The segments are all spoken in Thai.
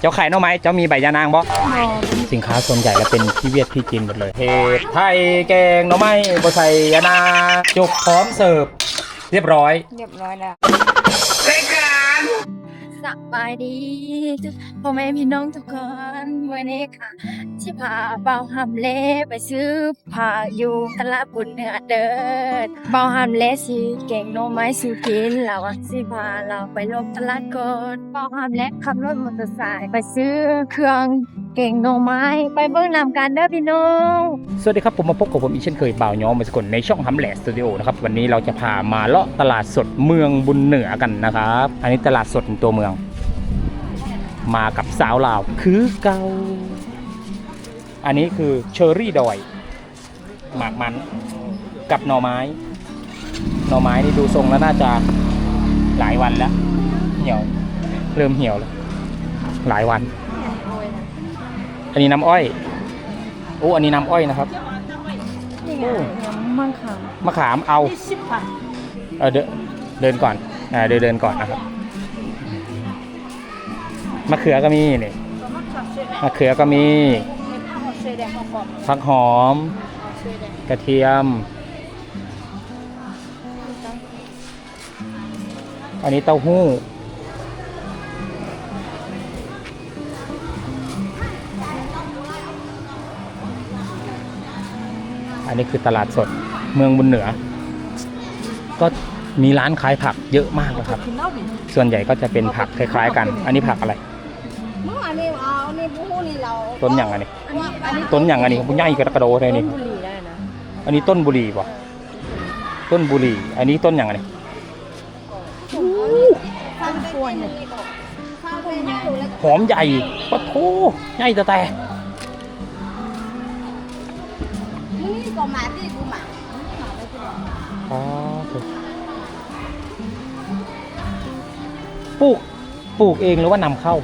เจ้าขายหน่อไม้เจ้ามีใบยานางบ่สินค้าส่วนใหญ่แล้วเป็นพี่เวียดพี่จีนหมดเลยเห็ดไทยแกงหน่อไม้บ่ใส่ยานางจุกพร้อมเสิร์ฟเรียบร้อย เรียบร้อยแล้ว สบายดีพ่อแม่พี่น้องทุกคนวันนี้ค่ะที่พาเบาหำเล่ไปซื้อผ้าอยู่ตลาดบุญเหนือเดินเบาหำเล่สิเก่งโนไม้สิกินเราสิพาเราไปลงตลาดก่อนเบาหำเล่ขับรถมอเตอร์ไซค์ไปซื้อเครื่องเก่งโนไม้ไปเบิ่งนำกันเด้อพี่น้องสวัสดีครับผมมาพบกับผมอีเช่นเคยบ่าวย้อมมาสกลในช่องฮัมแลสตูดิโอนะครับวันนี้เราจะพามาเลาะตลาดสดเมืองบุญเหนือกันนะครับอันนี้ตลาดสดตัวเมือง มากับสาวลาวคือเกาอันนี้คือเชอร์รี่ดอย หมากมันกับหน่อไม้ หน่อไม้นี่ดูทรงแล้วน่าจะหลายวันแล้ว เหี่ยว เริ่มเหี่ยวแล้ว หลายวัน อันนี้น้ำอ้อย โอ้อันนี้น้ำอ้อยนะครับนี่ไงมังคังมะขามเอาสิบพันเออเดินเดินก่อนอ่าเดินเดินก่อนนะครับ มะเขือก็มีนี่มะเขือก็มีผักหอมกระเทียม อันนี้เต้าหู้ อันนี้คือตลาดสดเมืองบุญเหนือ ก็มีร้านขายผักเยอะมากนะครับส่วนใหญ่ก็จะเป็นผักคล้ายๆกัน อันนี้ผักอะไรเมื่อวาน นี้เอานี่พูดนี่เราต้นอย่างอันนี้อันนี้ อันนี้ต้นอย่างอันนี้ผมใหญ่กระกระโดดเลยนี่ บุหรี่ได้นะอันนี้ต้นบุหรี่ป่ะต้นบุหรี่ อันนี้ต้นอย่างอันนี้ข้างควรเนี่ยหอมใหญ่ปะโถใหญ่แต่แต่นี่ก็มาที่กูมาอ๋อปลูกปลูกเองหรือว่านำเข้า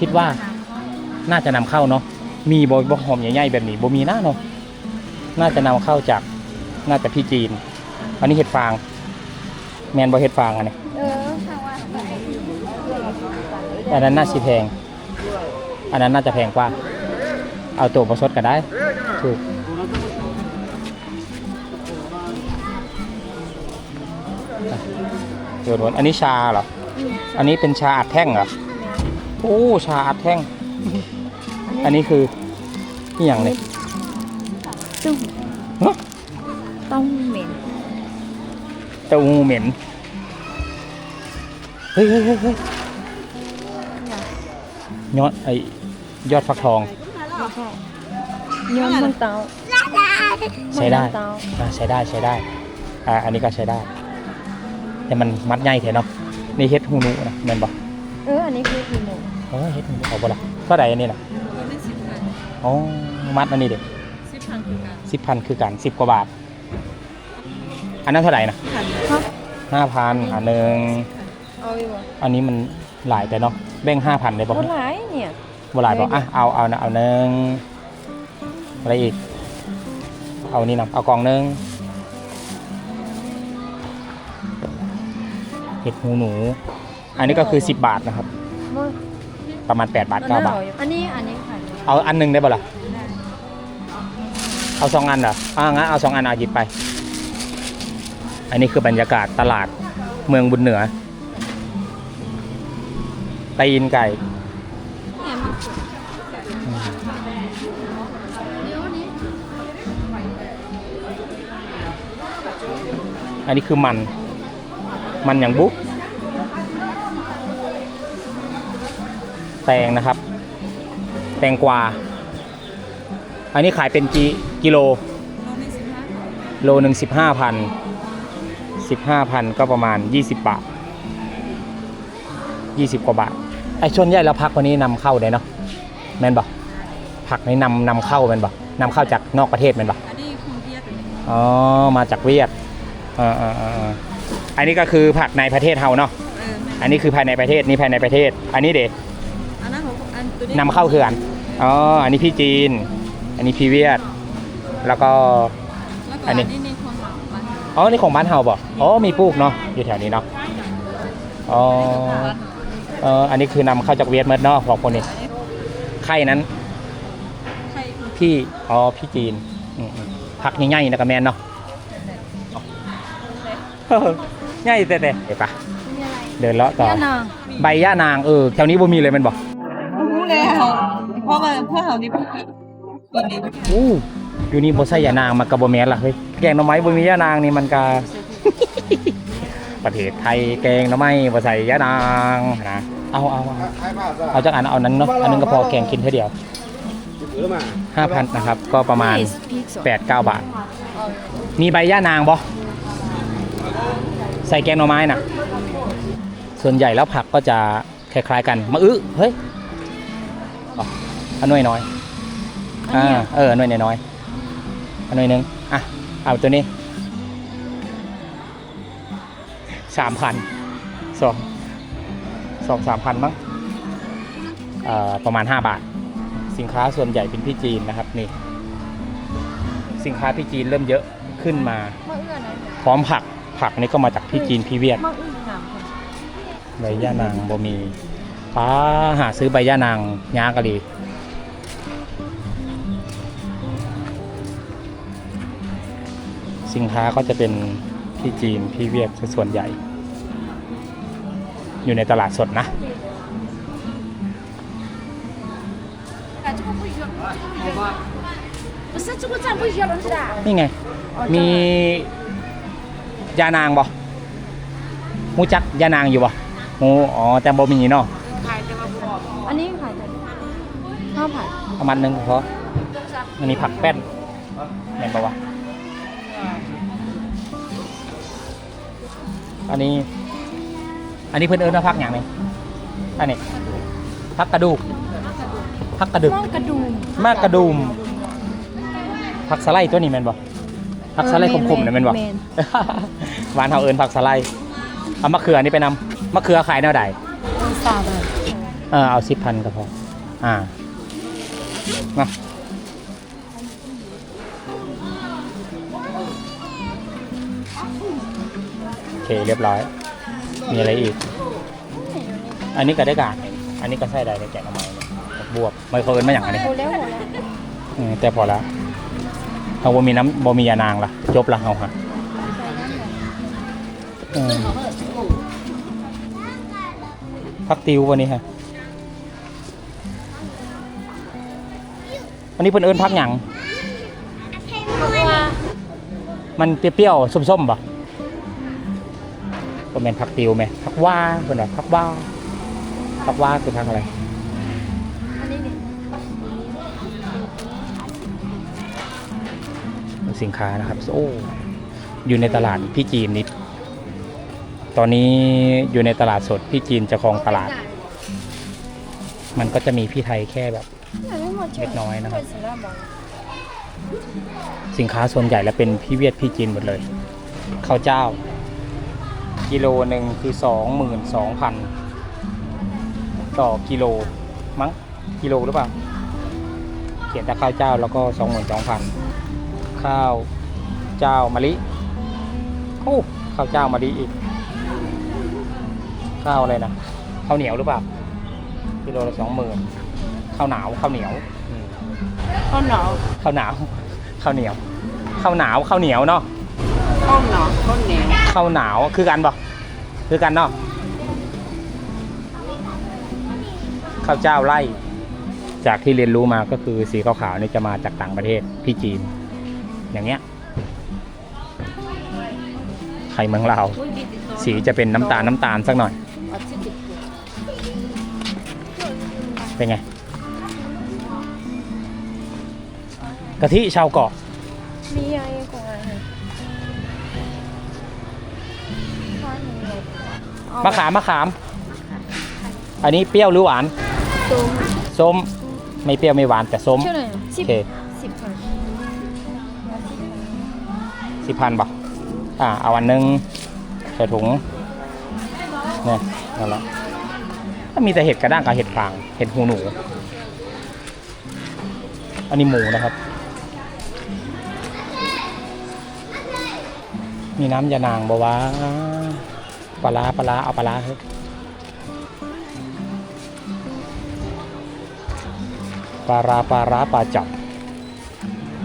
คิดว่าน่าจะนำเข้าเนาะมีบอบหอมใหญ่ๆแบบนี้บ่มีหน้าเนาะน่าจะนำเข้าจากน่าจะพี่จีน อันนี้เห็ดฟาง แมนบอเห็ดฟางอันนี้อันนั้นน่าสิแพง อันนั้นน่าจะแพงกว่า เอาตัวมาสดกันได้ถูกเดี๋ยวโดนอันนี้ชาเหรอ อันนี้เป็นชาอัดแท่งเหรอ โอ้ชาอัดแท่ง อันนี้คือนี่อย่างนี้ตุ้มฮะต้องเหม็นเต้าหู้เหม็น เฮ้ยเฮ้ยเฮ้ยเฮ้ยยอดไอยอดฟักทองไม่ใช่ย้อนมันเตาใช้ได้มันเตาอ่าใช้ได้ใช้ได้ อ่าอันนี้ก็ใช้ได้ แต่มันมัดใหญ่เถอะเนาะนี่เฮ็ดฮูนุนะแม่นบ่เอออันนี้คืออีหมูเออเฮ็ดฮูนุเอาบ่ล่ะเท่าไหร่อันนี้น่ะอ๋อมัดอันนี้เด็สิบพันคือกันสิบพันคือกันสิบกว่าบาท อันนั้นเท่าไหร่นะครับห้าพันอันหนึ่งเอาอยู่บ่อันนี้มันหลายแต่เนาะแบ่งห้าพันได้บ่บ่หลายเนี่ยบ่หลายบ่อะเอาเอานะเอาหนึ่งอะไรอีก เอานี่นะเอากล่องหนึงเห็ดหูหนู อันนี้ก็คือ 10 บาทนะครับบ่ ประมาณ 8 บาท 9 บาท อันนี้อันนี้ขายเอาอันหนึงได้ป่ะล่ะ เอาสองอันเหรออ่างั้นเอาสองอันเอาหยิบไป อันนี้คือบรรยากาศตลาดเมืองบุญเหนือ ตีนไก่ อันนี้คือมัน มันอย่างบุ๊ก แตงนะครับ แตงกวา อันนี้ขายเป็นกิกิโล โลหนึ่งสิบห้าพันสิบห้าพันก็ประมาณยี่สิบบาทยี่สิบกว่าบาท ไอ้ชนใหญ่แล้วพักวันนี้นำเข้าได้เนาะแม่นบอกผักนี้นำนำเข้าแม่นบอกนำเข้าจากนอกประเทศแม่นบอกอันนี้คงเทียบเลยอ๋อ มาจากเวียดอ่าอ่าอ่าอ่าอันนี้ก็คือผักในประเทศเฮาเนาะเออแม่อันนี้คือภายในประเทศนี่ภายในประเทศ อันนี้เด็ก อันนั้นของอั นตัวนี้นำเข้าคืออันอ๋ออันนี้พี่จีน อันนี้พี่เวียด แล้วก็ แล้วก็อัอันนนี้ นี้นี่คนหลังมันอ๋อนี่ของบ้านเฮาบ่อ๋อมีปลูกเนาะอยู่แถวนี้เนาะอ๋อเอเอออันนี้คือนำเข้าจากเวียดเมดเนาะของคนนี้ไข่นั้นใช่พี่ อ๋อ พี่จีนอืมอืมผักใหญ่ๆนะกระแมนเนาะเออใหญ่แต่แต่เดี๋ยวปะเดินเลาะต่อย่านางใบย่านาง เออ แถวนี้บ่มีเลยแมันบอกรู้แล้ว เพราะว่าเพื่อเขานี่พูดกินเองอู้อยู่นี่บ่ใส่ย่านางมากระบ่แม่นล่ะเฮ้ยแกงหน่อไม้บ่มีย่านางนี่มันก็ประเทศไทยแกงหน่อไม้บ่ใส่ย่านางนะเอาเอาเอาเอาจากอันเอานั้นเนาะอันนึงก็พอแกงกินเท่าเดียว5,000นะครับ ก็ประมาณ8 9บาท มีใบย่านางบ่ใส่แกงหน่อไม้น่ะ ส่วนใหญ่แล้วผักก็จะคล้ายๆกันมะอึเฮ้ย อ๋ออันน้อยน้อยอันอ่าเนี้ยเอออันน้อยน้อยๆอันน้อยหนึงอะเอาตัวนี้สามพันสองสองสามพันมั้งเอ่อประมาณ 5 บาท สินค้าส่วนใหญ่เป็นพี่จีนนะครับนี่ สินค้าพี่จีนเริ่มเยอะขึ้นมามะเอื้อนะพร้อมผักผักนี่ก็มาจากพี่จีนพี่เวียดมะเอื้องามค่ะใบย่านางบ่มีป้าหาซื้อใบย่านางยากะดี สินค้าก็จะเป็นพี่จีนพี่เวียดส่วนใหญ่ อยู่ในตลาดสดนะนี่ไง มียานางบ่มูจักยานางอยู่บ่มูอ๋อแต่บ่มีเนาะอันนี้ขายแต่ข้าวผัดประมาณหนึ่งพออันนี้ผักแป้นเห็นปะวะ อันนี้ อันนี้เพื่อนเอิญว่าพักอย่างหนึงอันนี้พักกระดูกพักกระดึกมากกระดูมมากกระดุมผักสไลด์ตัวนี้แม่นบ่ผักสไลด์ขมๆน่ะแม่นบ่แมนหวานเฮาเอิญผักสไลด์เอามะเขือนี่ไปนำมะเขือขายแนวใดสามพันเออเอาสิบพันก็พออ่ามา เคเรียบร้อย มีอะไรอีก อันนี้ก็ได้กาดอันนี้ก็ใส่ได้ในแกงเอาไม้เนี่ยบวบไม่เคยเอินมาอย่างอันนี้โหแล้วโหแล้วอืมแต่พอละเอาบ่มีน้ำบ่มียานางละจบละเอาฮะอืมพักติววันนี้ฮะวันนี้เพิ่นเอิ้นพักหยัง เพราะว่ามันเปรี้ยวๆส้มๆป่ะ ก็เป็นพักติวไหมพักว่าเพิ่นว่าพักว่าพักว่าคือพักอะไรอันนี้นี่สินค้านะครับโอ้อยู่ในตลาดพี่จีนนิด ตอนนี้อยู่ในตลาดสดพี่จีนจะครองตลาด มันก็จะมีพี่ไทยแค่แบบเล็กน้อยนะครับสินค้าส่วนใหญ่แล้วเป็นพี่เวียดพี่จีนหมดเลยข้าวเจ้า กิโลหนึ่งคือสองหมื่นสองพันต่อกิโลมั้งกิโลหรือเปล่า เขียนแต่ข้าวเจ้าแล้วก็สองหมื่นสองพันข้าวเจ้ามะลิโอ้ข้าวเจ้ามะลิอีก ข้าวอะไรนะข้าวเหนียวหรือเปล่ากิโลละสองหมื่นข้าวหนาวข้าวเหนียวอืมข้าวหนาวข้าวหนาวข้าวเหนียวข้าวหนาวข้าวเหนียวเนาะข้าวหนาวข้าวเหนียวข้าวหนาวคือกันปะ คือกันเนาะข้าวเจ้าไร่จากที่เรียนรู้มาก็คือสีขาวๆนี่จะมาจากต่างประเทศพี่จีน อย่างเงี้ยไข่เมืองลาวสีจะเป็นน้ำตาลน้ำตาลสักหน่อย เป็นไงกะทิชาวเกาะ มะขามมะขาม อันนี้เปรี้ยวหรือหวานตุ้มส้ม ไม่เปรี้ยวไม่หวานแต่ส้ม เท่าไหร่โอสิบเคสิบพันสิบพันบาทอ่า เอาอันหนึงใส่ถุง เนี่ยนั่นแหละถ้ามีแต่เห็ดกระด้างกับเห็ดฟาง เห็ดหูหนู อันนี้หมูนะครับ มีน้ำยานางบวะป ปลาปลาเอาปลาเถอะปลาปลาปลาจับ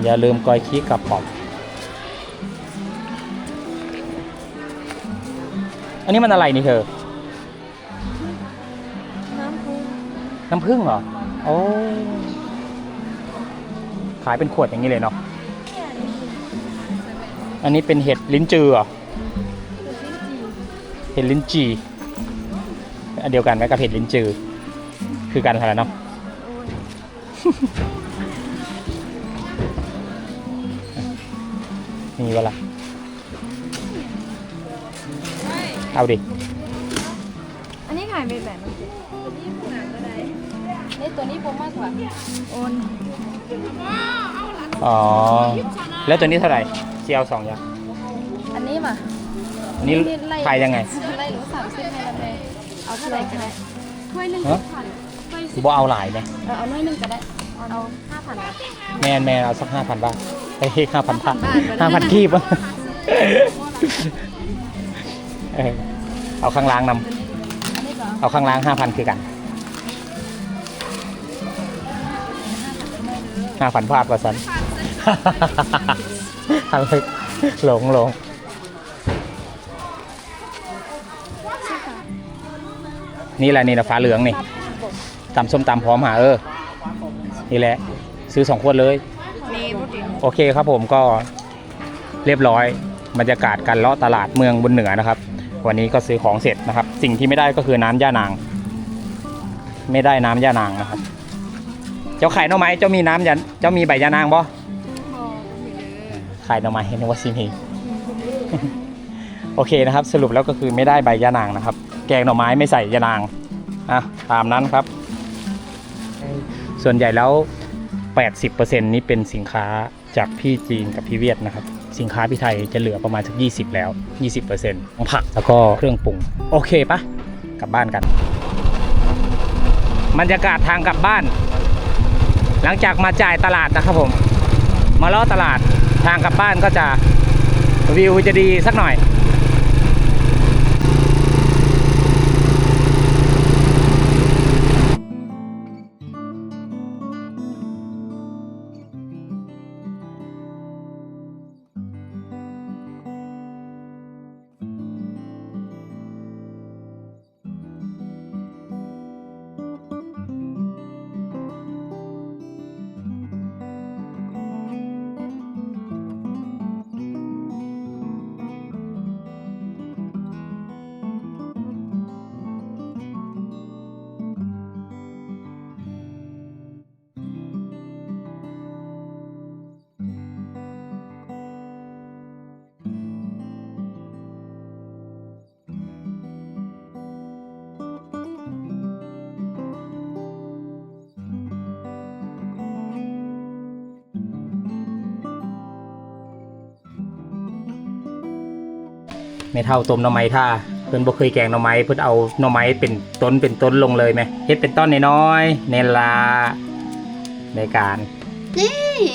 อย่าลืมกอยขี้กับปอบอันนี้มันอะไรนี่เธอ น้ำพุน้ำผึ้งเหรอ โอ้ขายเป็นขวดอย่างนี้เลยเนาะ อันนี้เป็นเห็ดลิ้นจือเหรอ เห็ดลิ้นจีอันเดียวกันไหมกับเห็ดลิ้นจือ คือกันอะไรเนาะมีเวลาเอาดิ อันนี้ขายเป็นแบบนี้นี่ตัวนี้ผมมากกว่าโอนอ๋อ แล้วตัวนี้เท่าไหร่เจียวสองอย่าง อันนี้มา อันนี้ขายยังไงไล่หนูสามสิบให้ละแม่เอาเท่าไหร่ก็ได้ถ้วยหนึ่งฮะพันกูบอกเอาหลายไหมเออเอาน้อยหนึ่งก็ได้ เอาห้าพันนะแมนแมนเอาสักห้าพันบาทไปเฮ้ห้าพันพันบาทห้าพันกีบอะเออเอาข้างล่างนอันนี้ก็ำเอาข้างล่างห้าพันคือกันห้าพันพลาดว่าสันอะไรหลงหลง นี่แหละนี่นะฟ้าเหลืองนี่ตำส้มตำพร้อมหาเออ นี่แหละ ซื้อสองขวดเลยมีพูดถึงโอเคครับผมก็เรียบร้อยบรรยากาศการเลาะตลาดเมืองบนเหนือนะครับ วันนี้ก็ซื้อของเสร็จนะครับ สิ่งที่ไม่ได้ก็คือน้ำย่านาง ไม่ได้น้ำย่านางนะครับ เจ้าไข่หน่อไม้เจ้ามีน้ำยาเจ้ามีใบย่านางบ่ขายหน่อไม้นึกว่าซีมีโอเคนะครับ สรุปแล้วก็คือไม่ได้ใบย่านางนะครับแกงหน่อไม้ไม่ใส่ยานางอะตามนั้นครับ ส่วนใหญ่แล้ว 80%นี้เป็นสินค้าจากพี่จีนกับพี่เวียดนะครับ สินค้าพี่ไทยจะเหลือประมาณสัก20 แล้ว 20%ของผักแล้วก็เครื่องปรุง โอเคปะกลับบ้านกันบรรยากาศทางกลับบ้าน หลังจากมาจ่ายตลาดนะครับผม มาเลาะตลาดทางกลับบ้านก็จะวิวจะดีสักหน่อย ไม่เท่าต้มหน่อไม้ท่าเพิ่นบ่เคยแกงหน่อไม้เพิ่นเอาหน่อไม้เป็นต้นเป็นต้นลงเลยไหมเฮ็ดเป็นต้นน้อยๆเนลาในการ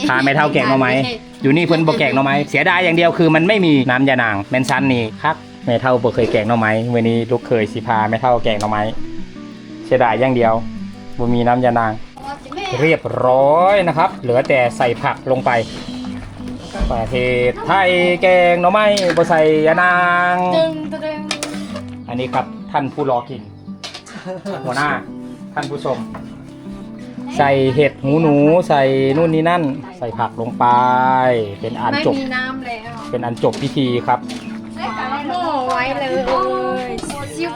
พาไม่เท่าแกงหน่อไม้อยู่นี่เพิ่นบ่แกงหน่อไม้เสียดายอย่างเดียวคือมันไม่มีน้ำยานางแม่นซันนี่ครับแม่เท่าบ่เคยแกงหน่อไม้วันนี้ลูกเคยสิพาแม่เท่าแกงหน่อไม้เสียดายอย่างเดียวบ่มีน้ำยานาง เรียบร้อยนะครับ เหลือแต่ใส่ผักลงไป ประเทศไทยแกงหน่อไม้บ่ใส่ยานาง ตึงตึงอันนี้ครับท่านผู้รอกิน หัวหน้า ท่านผู้ชม ใส่เห็ดหูหนูใส่นู่นนี่นั่น ใส่ผักลงไป เป็นอันไม่จบ มีน้ำแล้วเป็นอันจบพิธีครับ หม้อไว้เลยซิว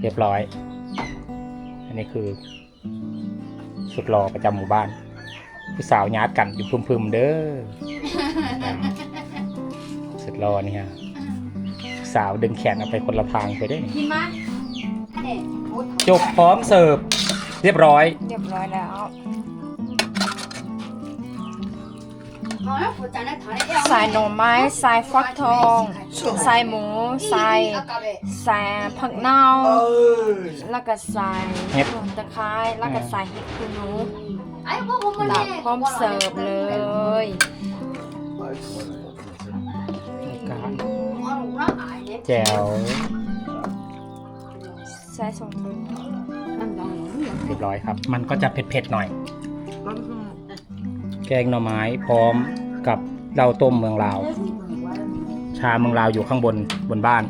เรียบร้อย อันนี้คือ สุดรอประจำหมู่บ้าน ผู้สาวญาติกันอยู่พึมๆเด้อสุดรอนี่ฮะผู้สาวดึงแขนเอาไปคนละทางไปได้กินไหมจบพร้อมเสิร์ฟเรียบร้อย เรียบร้อยแล้วใส่หน่อไม้ใส่ฟักทองใส่หมูใส่ใส่ผักเน่าแล้วก็ใส่เห็ดตะไคร้แล้วก็ใส่เห็ดคูนู ตักพร้อมเสิร์ฟเลยแจ๋วใส่สองถุงเรียบร้อยครับ มันก็จะเผ็ดๆหน่อย แกงหน่อไม้พร้อมกับเหล้าต้มเมืองลาว ชาเมืองลาวอยู่ข้างบนบนบ้าน